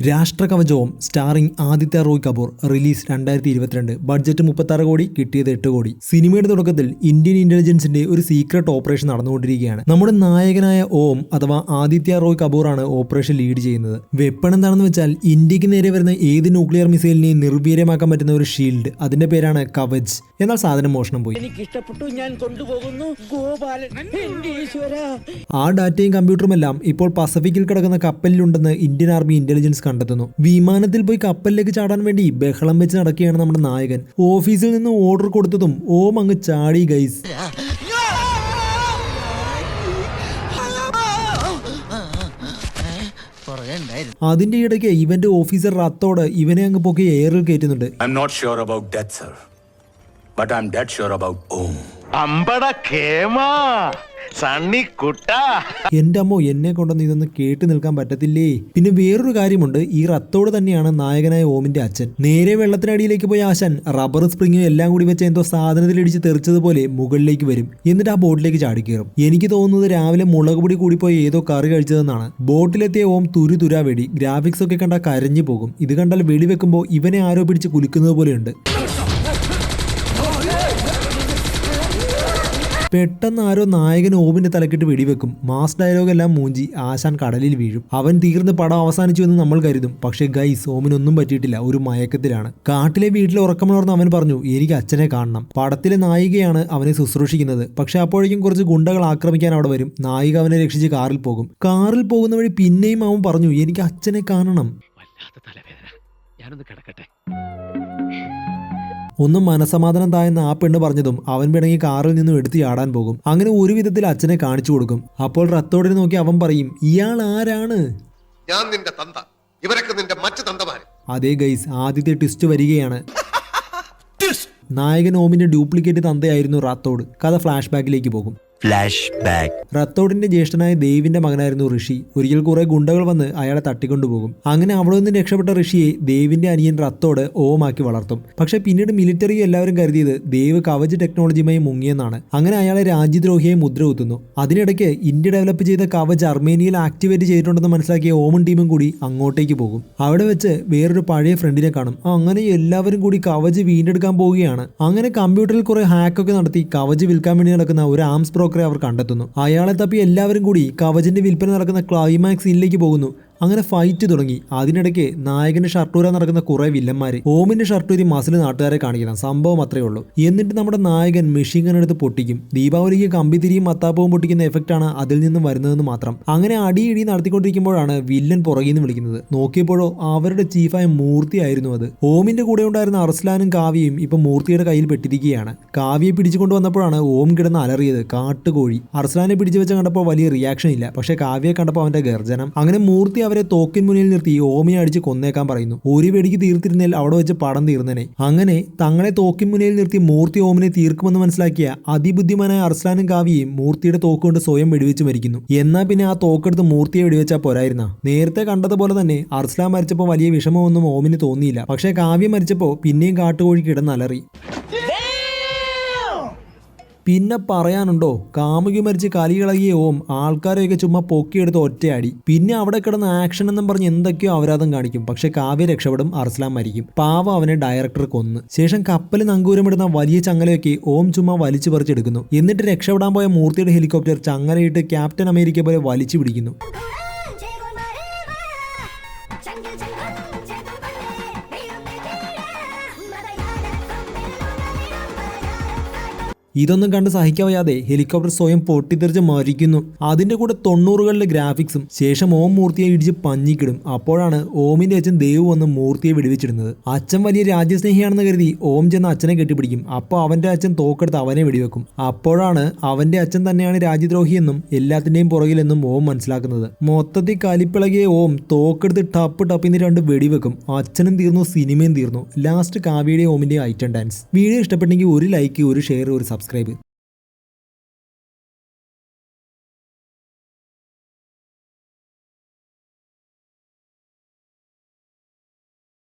രാഷ്ട്രകവചവും starring Aditya Roy Kapoor release രണ്ടായിരത്തി ഇരുപത്തിരണ്ട് budget മുപ്പത്താറ് കോടി കിട്ടിയത് എട്ട് കോടി. സിനിമയുടെ തുടക്കത്തിൽ ഇന്ത്യൻ ഇന്റലിജൻസിന്റെ ഒരു സീക്രട്ട് ഓപ്പറേഷൻ നടന്നുകൊണ്ടിരിക്കുകയാണ്. നമ്മുടെ നായകനായ ഓം അഥവാ ആദിത്യ റോയ് കപൂറാണ് ഓപ്പറേഷൻ ലീഡ് ചെയ്യുന്നത്. വെപ്പൺ എന്താണെന്ന് വെച്ചാൽ ഇന്ത്യയ്ക്ക് നേരെ വരുന്ന ഏത് ന്യൂക്ലിയർ മിസൈലിനെയും നിർവീര്യമാക്കാൻ പറ്റുന്ന ഒരു ഷീൽഡ്. അതിന്റെ പേരാണ് കവച്. എന്നാൽ സാധനം മോഷണം പോയി. എനിക്ക് ഇഷ്ടപ്പെട്ടു ഞാൻ കൊണ്ടുപോകുന്നു. ആ ഡാറ്റയും കമ്പ്യൂട്ടറും എല്ലാം ഇപ്പോൾ പസഫിക്കിൽ കിടക്കുന്ന കപ്പലിലുണ്ടെന്ന് ഇന്ത്യൻ ആർമി ഇന്റലിജൻസ് കണ്ടെത്തുന്നു. വിമാനത്തിൽ പോയി കപ്പലിലേക്ക് ചാടാൻ വേണ്ടി ബഹളം വെച്ച് നടക്കുകയാണ് നമ്മുടെ നായകൻ. ഓഫീസിൽ നിന്ന് ഓർഡർ കൊടുത്തതും ഓം അങ്ങ് ചാടി ഗൈസ് അതിന്റെ ഇടയ്ക്ക് ഇവന്റെ ഓഫീസർ റത്തോട് ഇവനെ അങ്ങ് പൊക്കി എയറിൽ കയറ്റുന്നുണ്ട്. I'm not sure about about sir but I'm dead sure about Om. അമ്പട കേമാ സണ്ണി കുട്ട. എന്റെ അമ്മ എന്നെ കൊണ്ടൊന്നും ഇതൊന്നും കേട്ട് നിൽക്കാൻ പറ്റത്തില്ലേ? പിന്നെ വേറൊരു കാര്യമുണ്ട്. ഈ റത്തോട് തന്നെയാണ് നായകനായ ഓമിന്റെ അച്ഛൻ. നേരെ വെള്ളത്തിനടിയിലേക്ക് പോയ ആശാൻ റബ്ബർ സ്പ്രിങ്ങും എല്ലാം കൂടി വെച്ച എന്തോ സാധനത്തിലിടിച്ച് തെറിച്ചതുപോലെ മുകളിലേക്ക് വരും. എന്നിട്ട് ആ ബോട്ടിലേക്ക് ചാടിക്കയറും എനിക്ക് തോന്നുന്നത് രാവിലെ മുളക് പൊടി കൂടിപ്പോയി ഏതോ കറി കഴിച്ചതെന്നാണ്. ബോട്ടിലെത്തിയ ഓം തുരു തുരാ വെടി. ഗ്രാഫിക്സ് ഒക്കെ കണ്ടാൽ കരഞ്ഞു പോകും. ഇത് കണ്ടാൽ വെടിവെക്കുമ്പോൾ ഇവനെ ആരോ പിടിച്ച് കുലുക്കുന്നത് പോലെയുണ്ട്. പെട്ടെന്ന് ആരോ നായകൻ ഓബിന്റെ തലക്കിട്ട് വെടിവെക്കും. മാസ് ഡയലോഗ് എല്ലാം മൂഞ്ചി ആശാൻ കടലിൽ വീഴും. അവൻ തീർന്ന് പടം അവസാനിച്ചു എന്ന് നമ്മൾ കരുതും. പക്ഷേ ഗൈസ് ഓമിനൊന്നും പറ്റിയിട്ടില്ല. ഒരു മയക്കത്തിലാണ്. കാട്ടിലെ വീട്ടിൽ ഉറക്കമുണർന്ന് അവൻ പറഞ്ഞു എനിക്ക് അച്ഛനെ കാണണം. പടത്തിലെ നായികയാണ് അവനെ ശുശ്രൂഷിക്കുന്നത്. പക്ഷെ അപ്പോഴേക്കും കുറച്ച് ഗുണ്ടകൾ ആക്രമിക്കാൻ അവിടെ വരും. നായിക അവനെ രക്ഷിച്ച് കാറിൽ പോകും. കാറിൽ പോകുന്ന വഴി പിന്നെയും അവൻ പറഞ്ഞു എനിക്ക് അച്ഛനെ കാണണം. ഞാനൊന്ന് കിടക്കട്ടെ. ഒന്നും മനസമാധാനം തായെന്ന് ആ പെണ്ണ് പറഞ്ഞതും അവൻ പിണങ്ങി കാറിൽ നിന്നും എടുത്ത് ചാടാൻ പോകും. അങ്ങനെ ഒരു വിധത്തിൽ അച്ഛനെ കാണിച്ചു കൊടുക്കും. അപ്പോൾ റത്തോടിനെ നോക്കി അവൻ പറയും ഇയാൾ ആരാണ്? ഞാൻ നിന്റെ തന്ത. ഇവരൊക്കെ നിന്റെ മറ്റു തന്തമാര്. അതേ ഗൈസ് ആദ്യത്തെ ട്വിസ്റ്റ് വരികയാണ്. നായകൻ ഓമിന്റെ ഡ്യൂപ്ലിക്കേറ്റ് തന്തയായിരുന്നു റാത്തോഡ് കഥ ഫ്ലാഷ് ബാക്കിലേക്ക് പോകും. ഫ്ലാഷ് ബാക്ക് റത്തോഡിന്റെ ജ്യേഷ്ഠനായ ദേവിന്റെ മകനായിരുന്നു ഋഷി. ഒരിക്കൽ കുറെ ഗുണ്ടകൾ വന്ന് അയാളെ തട്ടിക്കൊണ്ടുപോകും. അങ്ങനെ അവിടെ നിന്ന് രക്ഷപ്പെട്ട ഋഷിയെ ദേവിന്റെ അനിയൻ റത്തോട് ഓമാക്കി വളർത്തും. പക്ഷെ പിന്നീട് മിലിറ്ററി എല്ലാവരും കരുതിയത് ദേവ് കവച് ടെക്നോളജിയുമായി മുങ്ങിയെന്നാണ്. അങ്ങനെ അയാളെ രാജ്യദ്രോഹിയെ മുദ്ര കുത്തുന്നു. അതിനിടയ്ക്ക് ഇന്ത്യ ഡെവലപ്പ് ചെയ്ത കവച് അർമേനിയയിൽ ആക്ടിവേറ്റ് ചെയ്തിട്ടുണ്ടെന്ന് മനസ്സിലാക്കിയ ഓമൻ ടീമും കൂടി അങ്ങോട്ടേക്ക് പോകും. അവിടെ വെച്ച് വേറൊരു പഴയ ഫ്രണ്ടിനെ കാണും. അങ്ങനെ എല്ലാവരും കൂടി കവച് വീണ്ടെടുക്കാൻ പോവുകയാണ്. അങ്ങനെ കമ്പ്യൂട്ടറിൽ കുറെ ഹാക്കൊക്കെ നടത്തി കവച് വിൽക്കാൻ വേണ്ടി നടക്കുന്ന ഒരു ആംസ് ബ്രോക്കറെ അവർ കണ്ടെത്തുന്നു. അയാളെ തപ്പി എല്ലാവരും കൂടി കവചിന്റെ വിൽപ്പന നടക്കുന്ന ക്ലൈമാക്സ് ഇല്ലേക്ക് പോകുന്നു. അങ്ങനെ ഫൈറ്റ് തുടങ്ങി. അതിനിടയ്ക്ക് നായകന്റെ ഷർട്ടൂര നടക്കുന്ന കുറെ വില്ലന്മാര് ഓമിന്റെ ഷർട്ടൂരി മസിൽ നാട്ടുകാരെ കാണിക്കണം. സംഭവം അത്രേ ഉള്ളൂ. എന്നിട്ട് നമ്മുടെ നായകൻ മെഷീൻ ഗൺ എടുത്ത് പൊട്ടിക്കും. ദീപാവലിക്ക് കമ്പിതിരിയും മത്താപ്പവും പൊട്ടിക്കുന്ന എഫക്റ്റ് ആണ് അതിൽ നിന്നും വരുന്നതെന്ന് മാത്രം. അങ്ങനെ അടിയിടി നടത്തിക്കൊണ്ടിരിക്കുമ്പോഴാണ് വില്ലൻ പുറകിൽ നിന്ന് വിളിക്കുന്നത്. നോക്കിയപ്പോഴോ അവരുടെ ചീഫായ മൂർത്തി ആയിരുന്നു അത്. ഓമിന്റെ കൂടെ ഉണ്ടായിരുന്ന അർസ്ലാനും കാവ്യയും ഇപ്പൊ മൂർത്തിയുടെ കയ്യിൽ പെട്ടിരിക്കുകയാണ്. കാവ്യയെ പിടിച്ചുകൊണ്ട് വന്നപ്പോഴാണ് ഓം കിടന്ന് അലറിയത് കാട്ടുകോഴി. അർസ്ലാനെ പിടിച്ചു വെച്ച കണ്ടപ്പോൾ വലിയ റിയാക്ഷൻ ഇല്ല. പക്ഷെ കാവ്യയെ കണ്ടപ്പോൾ അവന്റെ ഗർജനം. അങ്ങനെ മൂർത്തി അവരെ തോക്കിൻ മുന്നിൽ നിർത്തി ഓമിനെ അടിച്ച് കൊന്നേക്കാൻ പറയുന്നു. ഒരു വെടിക്ക് തീർത്തിരുന്നേൽ അവിടെ വെച്ച് പടം തീർന്നനെ. അങ്ങനെ തങ്ങളെ തോക്കിൻ മുന്നിൽ നിർത്തി മൂർത്തി ഓമിനെ തീർക്കുമെന്ന് മനസ്സിലാക്കിയ അതിബുദ്ധിമാനായ അർസ്ലാനും കാവിയും മൂർത്തിയുടെ തോക്ക് കൊണ്ട് സ്വയം വെടിവെച്ച് മരിക്കുന്നു. എന്നാ പിന്നെ ആ തോക്കെടുത്ത് മൂർത്തിയെ വെടിവെച്ചാൽ പോരായിരുന്ന? നേരത്തെ കണ്ടതുപോലെ തന്നെ അർസ്ലാൻ മരിച്ചപ്പോൾ വലിയ വിഷമമൊന്നും ഓമിന് തോന്നിയില്ല. പക്ഷേ കാവ്യ മരിച്ചപ്പോൾ പിന്നെയും കാട്ടുകോഴി കിടന്നലറി പിന്നെ പറയാനുണ്ടോ? കാമുകി മരിച്ച് കലികളകിയ ഓം ആൾക്കാരെയൊക്കെ ചുമ്മാ പൊക്കിയെടുത്ത് ഒറ്റയാടി. പിന്നെ അവിടെ കിടന്ന് ആക്ഷൻ എന്നും പറഞ്ഞ് എന്തൊക്കെയോ അവരാധം കാണിക്കും. പക്ഷെ കാവ്യ രക്ഷപ്പെടും അർസ്ലാം മരിക്കും. പാവ അവനെ ഡയറക്ടർ കൊന്ന്. ശേഷം കപ്പൽ നങ്കൂരമിടുന്ന വലിയ ചങ്ങലയൊക്കെ ഓം ചുമ്മാ വലിച്ചു പറിച്ചെടുക്കുന്നു. എന്നിട്ട് രക്ഷപ്പെടാൻ പോയ മൂർത്തിയുടെ ഹെലികോപ്റ്റർ ചങ്ങലയിട്ട് ക്യാപ്റ്റൻ അമേരിക്ക പോലെ വലിച്ചു പിടിക്കുന്നു. ഇതൊന്നും കണ്ട് സഹിക്കാൻ വയ്യാതെ ഹെലികോപ്റ്റർ സ്വയം പൊട്ടിത്തെറിച്ച് മരിക്കുന്നു. അതിന്റെ കൂടെ തൊണ്ണൂറുകളിലെ ഗ്രാഫിക്സും ശേഷം ഓം മൂർത്തിയെ ഇടിച്ച് പഞ്ഞിക്കിടും. അപ്പോഴാണ് ഓമിന്റെ അച്ഛൻ ദേവ് വന്ന് മൂർത്തിയെ വെടിവെച്ചിടുന്നത്. അച്ഛൻ വലിയ രാജ്യസ്നേഹിയാണെന്ന് കരുതി ഓം ചെന്ന് അച്ഛനെ കെട്ടിപ്പിടിക്കും. അപ്പോൾ അവന്റെ അച്ഛൻ തോക്കെടുത്ത് അവനെ വെടിവെക്കും. അപ്പോഴാണ് അവന്റെ അച്ഛൻ തന്നെയാണ് രാജ്യദ്രോഹിയെന്നും എല്ലാത്തിന്റെയും പുറകിലെന്നും ഓം മനസ്സിലാക്കുന്നത്. മൊത്തത്തിൽ കലിപ്പിളകിയ ഓം തോക്കെടുത്ത് ടപ്പ് ടപ്പിന്ന് രണ്ട് വെടിവെക്കും. അച്ഛനും തീർന്നു സിനിമയും തീർന്നു. ലാസ്റ്റ് കാവ്യയുടെ ഓമിന്റെ ഐറ്റം ഡാൻസ്. വീഡിയോ ഇഷ്ടപ്പെട്ടെങ്കിൽ ഒരു ലൈക്ക് ഒരു ഷെയർ ഒരു സബ്സ്ക്രൈബ് subscribe